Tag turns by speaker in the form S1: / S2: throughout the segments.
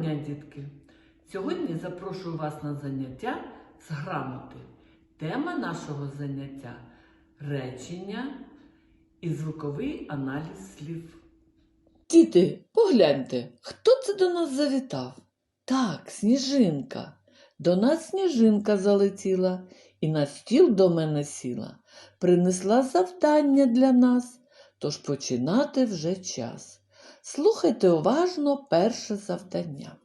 S1: дня, дітки! Сьогодні запрошую вас на заняття з грамоти. Тема нашого заняття речення і звуковий аналіз слів.
S2: Діти, погляньте, хто це до нас завітав? Так, сніжинка. До нас сніжинка залетіла і на стіл до мене сіла. Принесла завдання для нас, тож починати вже час. Слухайте уважно перше завдання.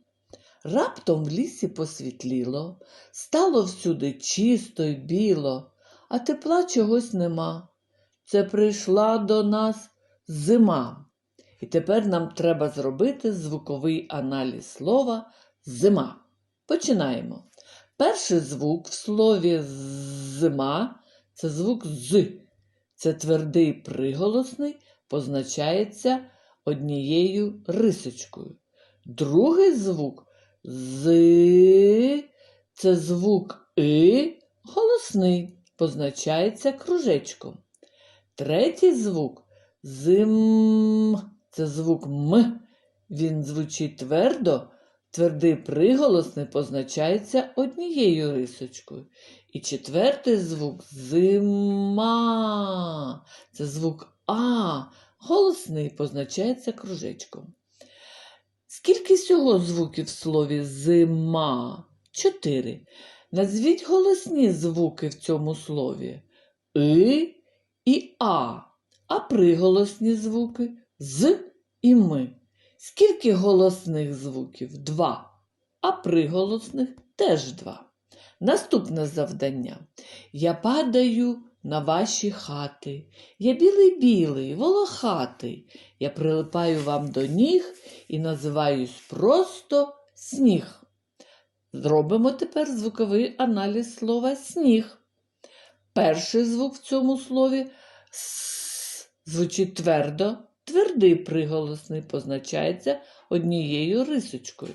S2: Раптом в лісі посвітліло, стало всюди чисто й біло, а тепла чогось нема. Це прийшла до нас зима. І тепер нам треба зробити звуковий аналіз слова зима. Починаємо. Перший звук в слові зима це звук з. Це твердий приголосний, позначається однією рисочкою. Другий звук з це звук и голосний, позначається кружечком. Третій звук зим це звук М. Він звучить твердо, твердий приголосний позначається однією рисочкою. І четвертий звук зима. Це звук А. Голосний позначається кружечком. Скільки всього звуків в слові зима? Чотири. Назвіть голосні звуки в цьому слові И і А, а приголосні звуки з і ми. Скільки голосних звуків? Два. А приголосних теж два. Наступне завдання. Я падаю на ваші хати. Я білий-білий, волохатий. Я прилипаю вам до ніг і називаюсь просто сніг. Зробимо тепер звуковий аналіз слова сніг. Перший звук в цьому слові с звучить твердо, твердий приголосний позначається однією рисочкою.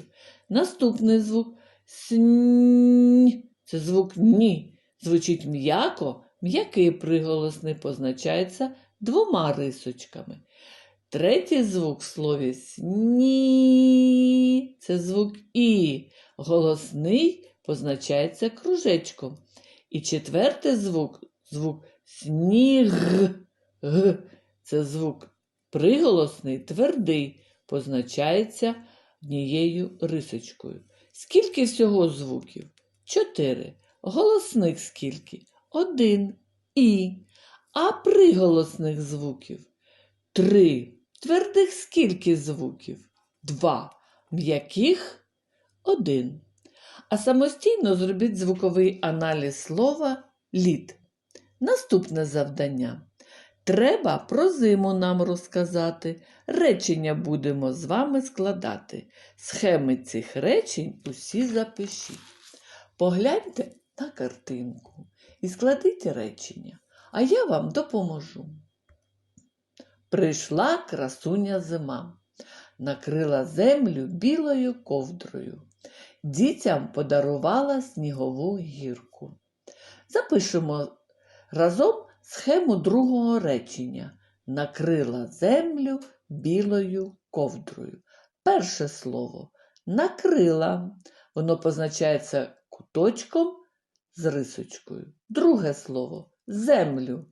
S2: Наступний звук снь це звук ні. Звучить м'яко, м'який приголосний позначається двома рисочками. Третій звук в слові сні це звук і. Голосний позначається кружечком. І четвертий звук звук сніг. Це звук приголосний, твердий, позначається однією рисочкою. Скільки всього звуків? Чотири. Голосних скільки? Один. І. А приголосних звуків? Три. Твердих скільки звуків? Два. М'яких один. А самостійно зробіть звуковий аналіз слова лід. Наступне завдання. Треба про зиму нам розказати. Речення будемо з вами складати. Схеми цих речень усі запишіть. Погляньте на картинку і складіть речення, а я вам допоможу. Прийшла красуня зима, накрила землю білою ковдрою. Дітям подарувала снігову гірку. Запишемо разом схему другого речення. Накрила землю білою ковдрою. Перше слово накрила. Воно позначається куточком з рисочкою. Друге слово землю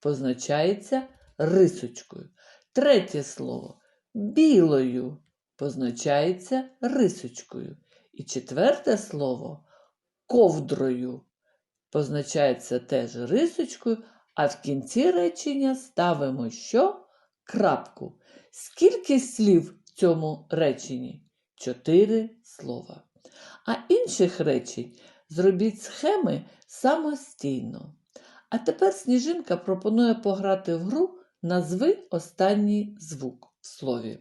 S2: позначається рисочкою. Третє слово білою позначається рисочкою. І четверте слово ковдрою позначається теж рисочкою, а в кінці речення ставимо що? Крапку. Скільки слів в цьому реченні? Чотири слова. А інших речень зробіть схеми самостійно. А тепер сніжинка пропонує пограти в гру Назви останній звук в слові.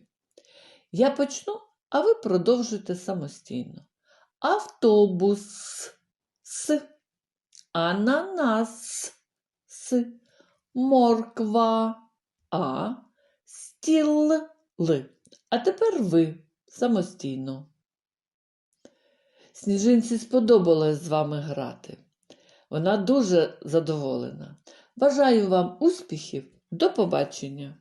S2: Я почну, а ви продовжуйте самостійно. Автобус с, ананас с, морква а, стіл л. А тепер ви самостійно. Сніжинці сподобалось з вами грати. Вона дуже задоволена. Бажаю вам успіхів. До побачення!